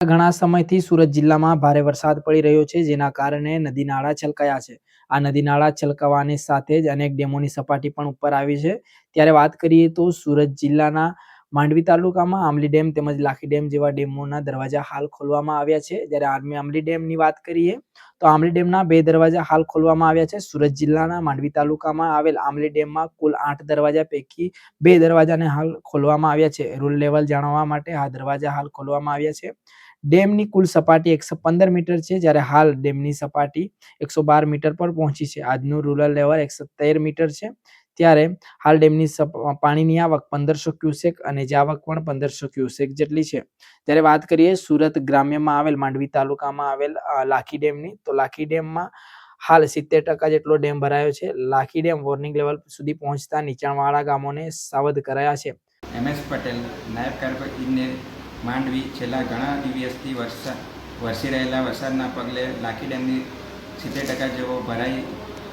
ઘણા સમયથી સુરત જિલ્લામાં ભારે વરસાદ પડી રહ્યો છે, જેના કારણે નદી નાળા છલકાયા છે. આ નદી નાળા છલકાવાની સાથે જ અનેક ડેમોની સપાટી પણ ઉપર આવી છે. ત્યારે વાત કરીએ તો સુરત જિલ્લાના માંડવી તાલુકામાં આમલી ડેમ તેમજ લાખી ડેમ જેવા ડેમોના દરવાજા હાલ ખોલવામાં આવ્યા છે. જ્યારે આર્મી આમલી ડેમની વાત કરીએ, તો આમલી ડેમના બે દરવાજા હાલ ખોલવામાં આવ્યા છે. સુરત જિલ્લાના માંડવી તાલુકામાં આવેલ આમલી ડેમમાં કુલ આઠ દરવાજા પૈકી બે દરવાજાને હાલ ખોલવામાં આવ્યા છે. રૂલ લેવલ જાણવા માટે આ દરવાજા હાલ ખોલવામાં આવ્યા છે. ડેમની કુલ સપાટી એકસો પંદર મીટર છે, જ્યારે હાલ ડેમની સપાટી એકસો બાર મીટર પર પહોંચી છે. આજનું રૂરલ લેવલ એકસો તેર મીટર છે. ત્યારે હાલ ડેમની પાણીની આવક પંદરસો ક્યુસેક અને જાવક પણ પંદરસો ક્યુસેક જેટલી છે. ત્યારે વાત કરીએ સુરત ગ્રામ્યમાં આવેલ માંડવી તાલુકામાં આવેલ લાખી ડેમની. તો લાખી ડેમમાં હાલ સિત્તેર ટકા જેટલો ડેમ ભરાયો છે. લાખી ડેમ વોર્નિંગ લેવલ સુધી પહોંચતા નીચાણવાળા ગામોને સાવધ કરાયા છે. એમ એસ પટેલ, નાયબ કાર્યપાલક ઇજનેર, માંડવી. છેલ્લા ઘણા દિવસથી વરસાદ વરસી રહેલા વરસાદના પગલે લાખી ડેમની સિત્તેર ટકા જેવો ભરાઈ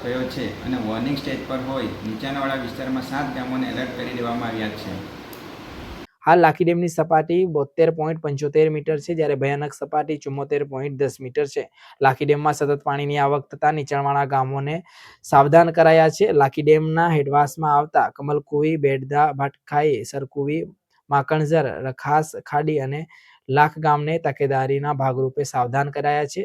ગયો છે અને વોર્નિંગ સ્ટેજ પર હોય, નીચાણવાળા વિસ્તારમાં સાત ગામોને એલર્ટ કરી દેવામાં આવ્યા છે. હાલ લાખી ડેમની સપાટી બોતેર પોઈન્ટ પંચોતેર મીટર છે, જ્યારે ભયાનક સપાટી ચુમ્મોતેર પોઈન્ટ દસ મીટર છે. લાખી ડેમમાં સતત પાણીની આવક થતાં નીચાણવાળા ગામોને સાવધાન કરાયા છે. લાખી ડેમના હેડવાસમાં આવતા કમલકુવી બેડધા ભાટખાઈ, સરકુવી, માકણઝર, રખાસ, ખાડી અને લાખ ગામને તકેદારીના ભાગરૂપે સાવધાન કરાયા છે.